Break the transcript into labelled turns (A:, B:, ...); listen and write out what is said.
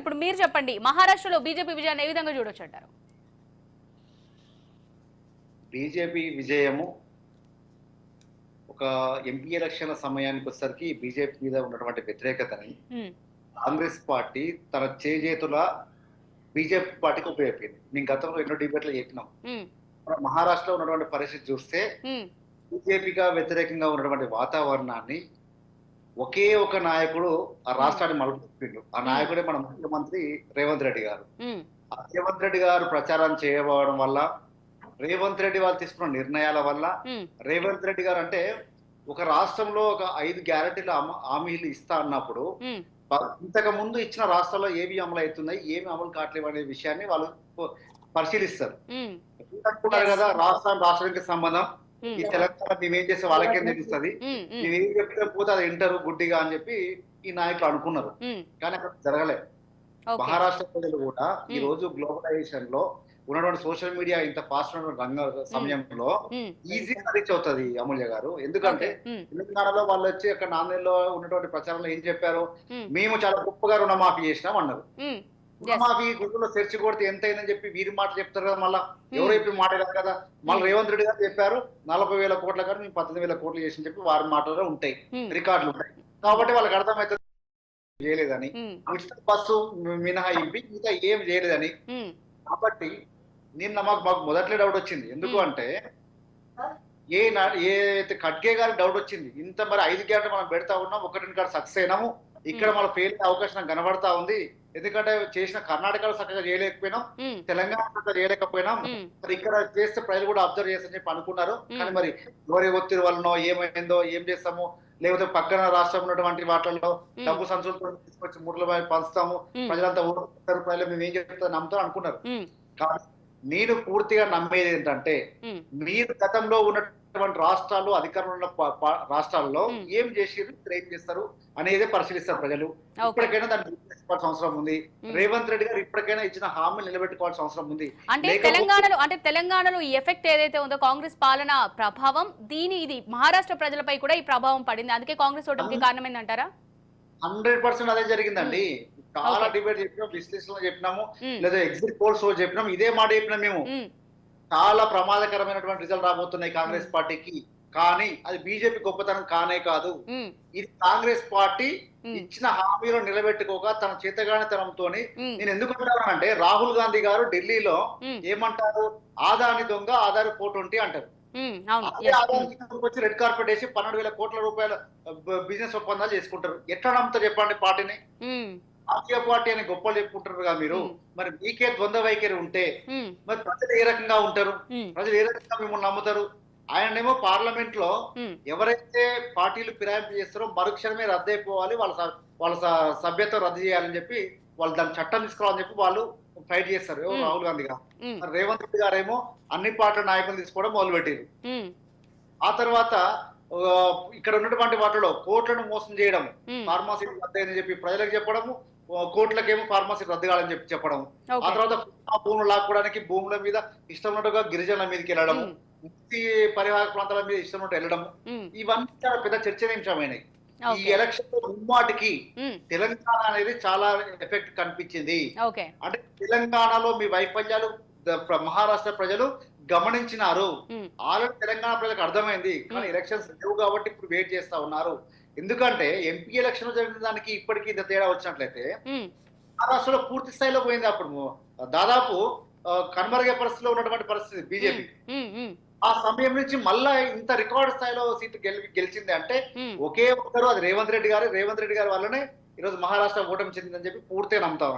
A: ఇప్పుడు మీరు చెప్పండి మహారాష్ట్రలో బీజేపీ విజయాన్ని ఏ విధంగా చూడొచ్చు అంటారు?
B: బీజేపీ విజయము ఒక ఎంపీ ఎలక్షన్ల సమయానికి వచ్చేసరికి బీజేపీ మీద ఉన్నటువంటి వ్యతిరేకతని కాంగ్రెస్ పార్టీ తన చేజేతుల బీజేపీ పార్టీకి ఉపయోగపడింది. మేము గతంలో ఎన్నో డిబేట్లు చెప్పినాం. మన మహారాష్ట్రలో ఉన్నటువంటి పరిస్థితి చూస్తే బీజేపీగా వ్యతిరేకంగా ఉన్నటువంటి వాతావరణాన్ని ఒకే ఒక నాయకుడు ఆ రాష్ట్రాన్ని మలుపుపిండు ఆ నాయకుడే మన ముఖ్యమంత్రి రేవంత్ రెడ్డి గారు. ఆ రేవంత్ రెడ్డి గారు ప్రచారం చేయబడడం వల్ల రేవంత్ రెడ్డి వాళ్ళు తీసుకున్న నిర్ణయాల వల్ల రేవంత్ రెడ్డి గారు అంటే ఒక రాష్ట్రంలో ఒక ఐదు గ్యారెంటీలు హామీలు ఇస్తా అన్నప్పుడు ఇంతకు ముందు ఇచ్చిన రాష్ట్రాల్లో ఏవి అమలు అవుతున్నాయి ఏమి అమలు కావట్లేవు అనే విషయాన్ని వాళ్ళు పరిశీలిస్తారు. కదా రాష్ట్రం రాష్ట్రానికి సంబంధం. ఈ తెలంగాణ మేమేం చేస్తే వాళ్ళకేం తెలుస్తుంది. ఏం చెప్తే పోతే అది వింటారు గుడ్డిగా అని చెప్పి ఈ నాయకులు అనుకున్నారు. కానీ అక్కడ జరగలే.
A: ఓకే.
B: మహారాష్ట్ర ప్రజలు కూడా ఈ. రోజు గ్లోబలైజేషన్లో ఉన్నటువంటి సోషల్ మీడియా ఇంత ఫాస్ట్ రంగ సమయంలో ఈజీగా రీచ్ అవుతుంది అమూల్య గారు. ఎందుకంటే తెలంగాణలో వాళ్ళు వచ్చి అక్కడ నాందేడ్లో ఉన్నటువంటి ప్రచారంలో ఏం చెప్పారు? మేము చాలా గొప్పగా రుణమాఫీ చేసినాం అన్నారు.
A: ఉమ్,
B: రుణమాఫీ గుర్తులో సెర్చ్ కొడితే ఎంత అయిందని చెప్పి వీరి మాట చెప్తారు కదా మళ్ళా. ఎవరు చెప్పి మాట కాదు కదా. మళ్ళీ రేవంత్ రెడ్డి గారు చెప్పారు నలభై వేల కోట్ల కానీ మేము పద్దెనిమిది వేల కోట్లు చేసి చెప్పి వారి మాటలో ఉంటాయి.
A: ఉమ్,
B: రికార్డులు ఉంటాయి. కాబట్టి వాళ్ళకి అర్థమవుతుంది. చేయలేదని. ఉచిత బస్సు మినహాయింపి ఇంకా ఏం చేయలేదని. కాబట్టి నిన్న మాకు మాకు మొదట్లో డౌట్ వచ్చింది. ఎందుకు. అంటే ఏ నా- ఏ అయితే ఖడ్గే గారి డౌట్ వచ్చింది ఇంత మరి ఐదు గంటలు మనం పెడతా ఉన్నాం ఒకటి కాడ సక్సెస్ అయినాము. ఇక్కడ. మన ఫెయిల్ అయ్యే అవకాశం కనబడతా ఉంది. ఎందుకంటే చేసిన కర్ణాటకలో చక్కగా చేయలేకపోయినాం. తెలంగాణ చక్కగా చేయలేకపోయినాం. మరి ఇక్కడ చేస్తే ప్రజలు కూడా అబ్జర్వ్ చేస్తారని చెప్పి అనుకున్నారు. కానీ మరి ఎవరి ఒత్తిడి వల్లనో ఏమైందో ఏం చేస్తాము? లేకపోతే పక్కన రాష్ట్రం ఉన్నటువంటి వాటిల్లో. డబ్బు సంచులతో తీసుకొచ్చి ముట్ల పంచుతాము. ప్రజలంతా ఓటర్ ప్రజలు మేము ఏం చెప్తాం నమ్ముతాం అనుకున్నారు కానీ నేను పూర్తిగా నమ్మేది ఏంటంటే మీరు గతంలో ఉన్నటువంటి రాష్ట్రాలు అధికారంలో రాష్ట్రాల్లో. ఏం చేసిరు ఏం చేస్తారు అనేది పరిశీలిస్తారు ప్రజలు. ఇప్పటికైనా దాన్ని తీసుకోవాల్సిన అవసరం ఉంది. రేవంత్ రెడ్డి గారు ఇప్పటికైనా ఇచ్చిన హామీలు నిలబెట్టుకోవాల్సిన అవసరం ఉంది.
A: అంటే తెలంగాణలో అంటే తెలంగాణలో ఈ ఎఫెక్ట్ ఏదైతే ఉందో కాంగ్రెస్ పాలన ప్రభావం దీని ఇది మహారాష్ట్ర ప్రజలపై కూడా ఈ ప్రభావం పడింది. అందుకే కాంగ్రెస్ ఓటమికి కారణమైందంటారా
B: హండ్రెడ్ పర్సెంట్ అదే జరిగిందండి. చాలా. డిబేట్ చెప్పినాం విశ్లేషణ చెప్పినాము లేదా ఎగ్జిట్ పోల్స్ చెప్పినాం. ఇదే మాట చెప్పినాం మేము. చాలా ప్రమాదకరమైనటువంటి రిజల్ట్ రాబోతున్నాయి కాంగ్రెస్ పార్టీకి. కానీ అది బీజేపీ గొప్పతనం కానే కాదు. ఇది కాంగ్రెస్ పార్టీ ఇచ్చిన హామీలు నిలబెట్టుకోక తన చేతగానితనంతో నేను ఎందుకు అంటానంటే రాహుల్ గాంధీ గారు ఢిల్లీలో ఏమంటారు? ఆదాని దొంగ ఆధార్ ఫోర్ ట్వంటీ అంటారు. వచ్చి రెడ్ కార్పెట్ వేసి పన్నెండు వేల కోట్ల రూపాయల బిజినెస్ ఒప్పందాలు చేసుకుంటారు. ఎట్లా నమ్ముతారు చెప్పండి పార్టీని? జాతీయ పార్టీ అని గొప్పలు చెప్పుకుంటారు కదా మీరు. మరి మీకే ద్వంద్వ వైఖరి ఉంటే మరి ప్రజలు ఏ రకంగా ఉంటారు? ప్రజలు ఏ రకంగా మిమ్మల్ని నమ్ముతారు? ఆయనేమో
A: పార్లమెంట్లో
B: ఎవరైతే పార్టీలు ఫిరాయింపు చేస్తారో మరుక్షణమే రద్దు అయిపోవాలి వాళ్ళ వాళ్ళ సభ్యత్వం రద్దు చేయాలని చెప్పి వాళ్ళు దాని చట్టం తీసుకురావాలని చెప్పి వాళ్ళు ఫైట్ చేస్తారు. రాహుల్ గాంధీ గారు. రేవంత్ రెడ్డి గారేమో అన్ని పార్టీల నాయకులు తీసుకోవడం మొదలుపెట్టారు. ఆ తర్వాత ఇక్కడ ఉన్నటువంటి వాటిలో కోట్లను మోసం చేయడం ఫార్మసీ అయిందని చెప్పి ప్రజలకు చెప్పడము కోట్లకేమో ఫార్మసీ రద్దు కావాలని చెప్పి చెప్పడం ఆ తర్వాత ఆ భూములు లాక్కోవడానికి భూముల మీద ఇష్టం ఉన్నట్టుగా గిరిజనుల మీదకి వెళ్ళడము ముక్తి పరిహార ప్రాంతాల మీద ఇష్టం ఉన్నట్టు వెళ్ళడము.
A: ఉమ్,
B: ఇవన్నీ చాలా పెద్ద చర్చనీయాంశమైనవి ఈ ఎలక్షన్లో ముమ్మాటికి తెలంగాణ అనేది చాలా ఎఫెక్ట్ కనిపించింది. అంటే తెలంగాణలో మీ వైఫల్యాలు మహారాష్ట్ర ప్రజలు గమనించినారు ఆల్రెడీ తెలంగాణ ప్రజలకు అర్థమైంది. కానీ. ఎలక్షన్స్ లేవు కాబట్టి ఇప్పుడు వెయిట్ చేస్తా ఉన్నారు. ఎందుకంటే ఎంపీ ఎలక్షన్ జరిగిన దానికి ఇప్పటికీ ఇంత తేడా వచ్చినట్లయితే మహారాష్ట్రలో పూర్తి స్థాయిలో పోయింది అప్పుడు. దాదాపు కనుమరుగే పరిస్థితిలో ఉన్నటువంటి పరిస్థితి బీజేపీ. ఆ సమయం నుంచి మళ్ళా ఇంత రికార్డ్ స్థాయిలో సీటు గెలి గెలిచింది అంటే. ఒకే ఒక్కరు అది రేవంత్ రెడ్డి గారు రేవంత్ రెడ్డి గారి వల్లనే ఈరోజు మహారాష్ట్ర ఓటమి చెందిందని చెప్పి పూర్తిగా నమ్ముతా.